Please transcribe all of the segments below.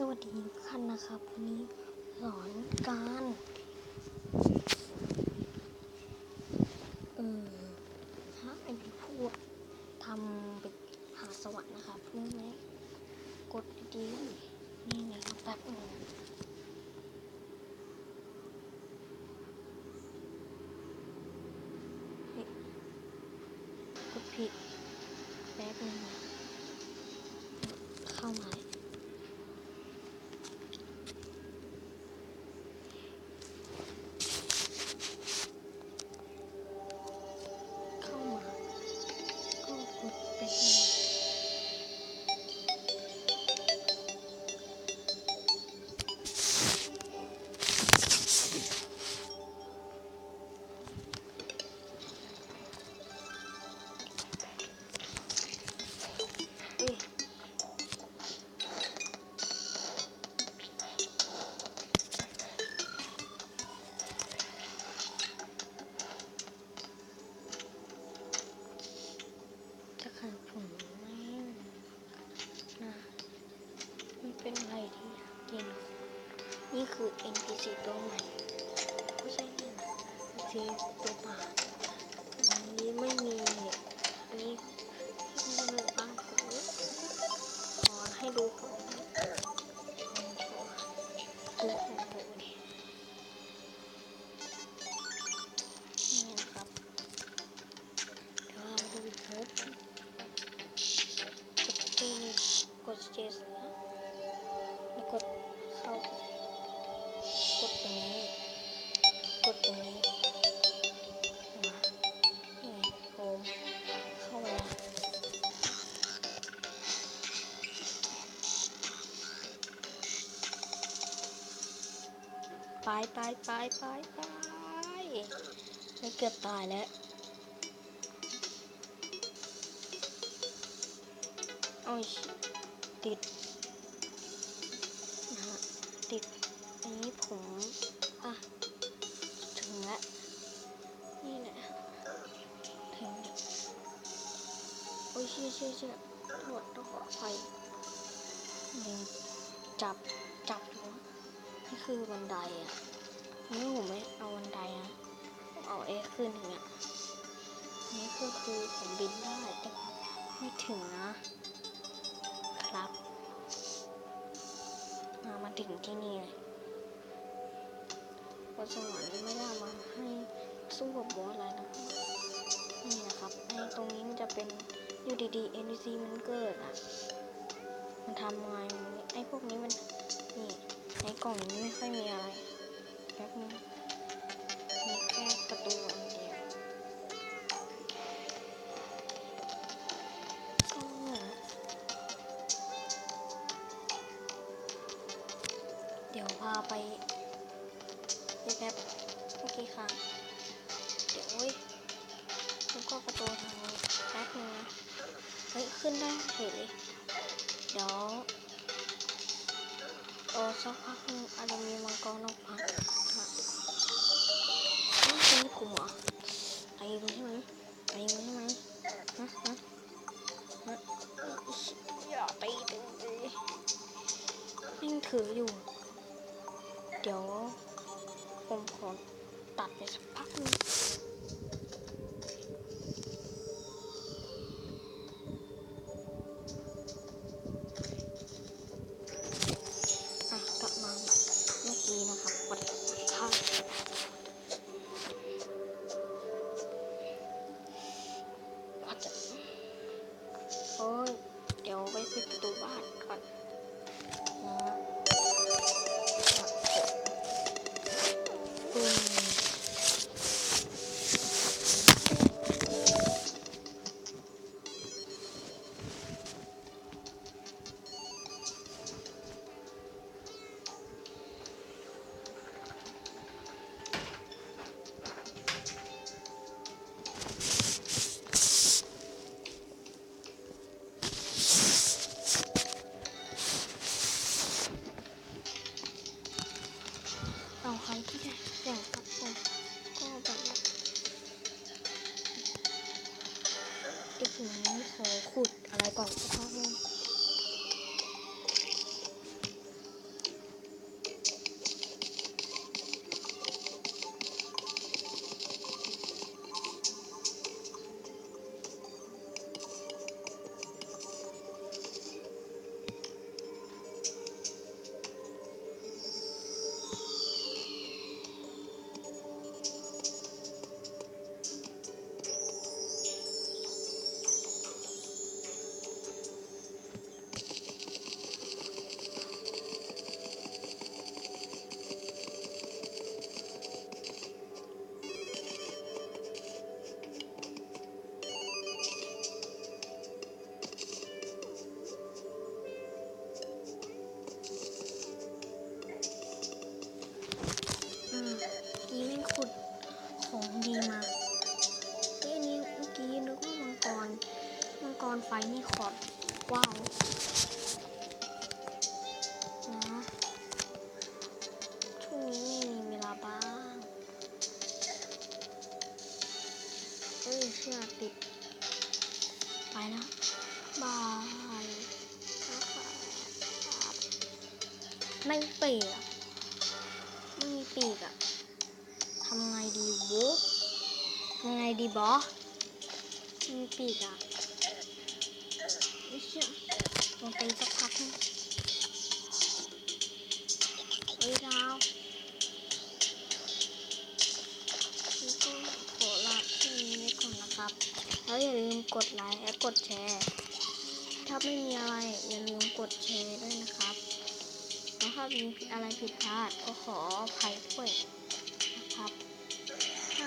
สวัสดีทุกท่านนะครับ วันนี้สอนการเออหาไอ้พวกทำเป็นหาสวรรค์นะครับนี่ไหมกดดีนี่นะครับแป๊บนึงกดผิดแป๊บนึงเข้ามา NPC ตัวใหม่ไม่ใช่เนี่ยนะ NPC ตัวป่าอันนี้ไม่มีอันนี้ที่มันเป็นบ้านผมขอให้ดูของของโชว์ดูของ ไปไปไปไปไปไม่เกือบตายแล้วโอ้ยติดนะฮะติดอันนี้ผมอะถึงแล้วนี่แหละถึงโอ้ยเชี่ยเชี่ยเชี่ยโทษต้องขออภัยยังจับจับอยู่ นี่คือบันไดอะนี่ผมไม่เอาบันไดนะเอาเอขึ้นอย่างเงี้ยนี่คือคือผมบินได้แต่ไม่ถึงนะครับ มามาถึงที่นี่เลยบนสวรรค์ไม่ได้มาให้สู้กับบอสอะไรนะนี่นะครับไอ้ตรงนี้มันจะเป็นอยู่ดีๆ NPC มันเกิดอะ มันทำไงมันไอ้พวกนี้มันนี่ ในกล่องนี้ไม่ค่อยมีอะไรแป๊บนึงมีแค่ประตูอันเดียวก็เดี๋ยวพาไปแป๊บเมื่อกี้ค่ะเดี๋ยวเว้ยแล้วก็ประตูทางนี้แป๊บนึงนะเฮ้ยขึ้นได้เฉยเลยเดี๋ยว โอ้สักพักนึงอาจจะมีมังกรนกพักค่ะนี่เป็นกลุ่มเหรอไอ้รู้ใช่ไหมไอ้รู้ใช่ไหมฮะฮะฮะอย่าตีตึงเลยยังถืออยู่ เดี๋ยวผมขอตัดไปสักพักนึง ขอขุ อนไฟนี่ขอดว้าวนะช่วงนี้มีเวลาบ้างเอ้ยเสื้อติด ไปแล้วบายไม่เปีกไม่มีปีกอะทำไงดีบุ๊ทำไงดีบอมีปีกอะ ไม่เชื่อลองตีสักพักนึงเฮ้ยดาวนี่ก็ขอลาแค่นี้ไว้ก่อนนะครับ แล้วอย่าลืมกดไลค์และกดแชร์ ถ้าไม่มีอะไรอย่าลืมกดแชร์ด้วยนะครับแล้วถ้ามีอะไรผิดพลาดก็ขออภัยด้วยนะครับถ้า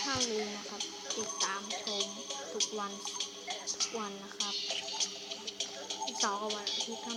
ถ้าลืมนะครับ ติดตามชมทุกวันทุกวันนะครับ 找个玩具 kan.